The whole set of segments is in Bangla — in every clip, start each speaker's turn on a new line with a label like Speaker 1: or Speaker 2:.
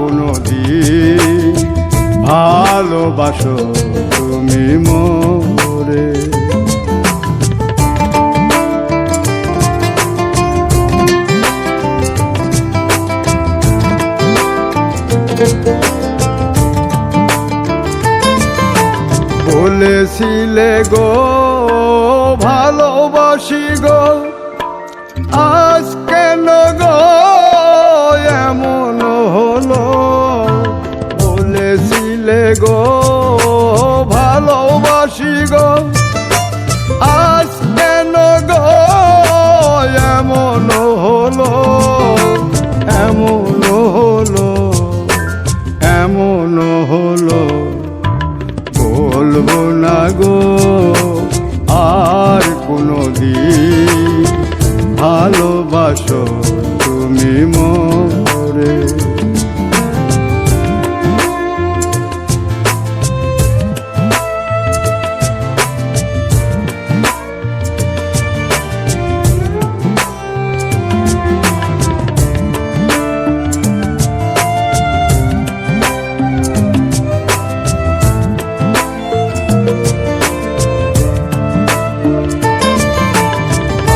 Speaker 1: কোনো দিন ভালোবাসো তুমি মোরে। বলেছিলে গো ভালোবাসি গো আজ বলেছিলে গো, ভালোবাসি গো, আজ কেন গো, এমন হলো এমন হলো এমন হলো। বলব না গো, আর কোনো দিন ভালোবাসো তুমি মরে।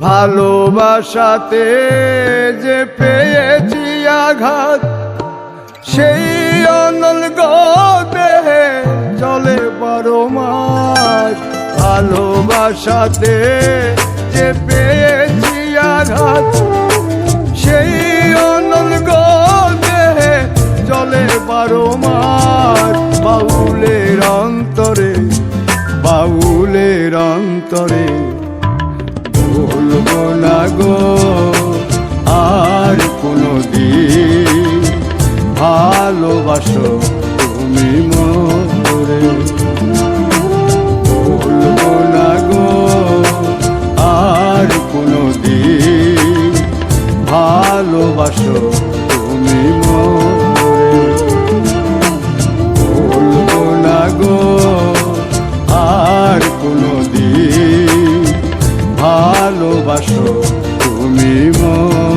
Speaker 1: ভালোবাসাতে যে পেয়েছি আঘাত, সেই অনল দেহে চলে বারো মাস ভালোবাসাতে যে পেয়েছি আঘাত, সেই অনল দেহে চলে বারো মাস বাউলের অন্তরে বাউলের অন্তরে ভালোবাসো তুমি মন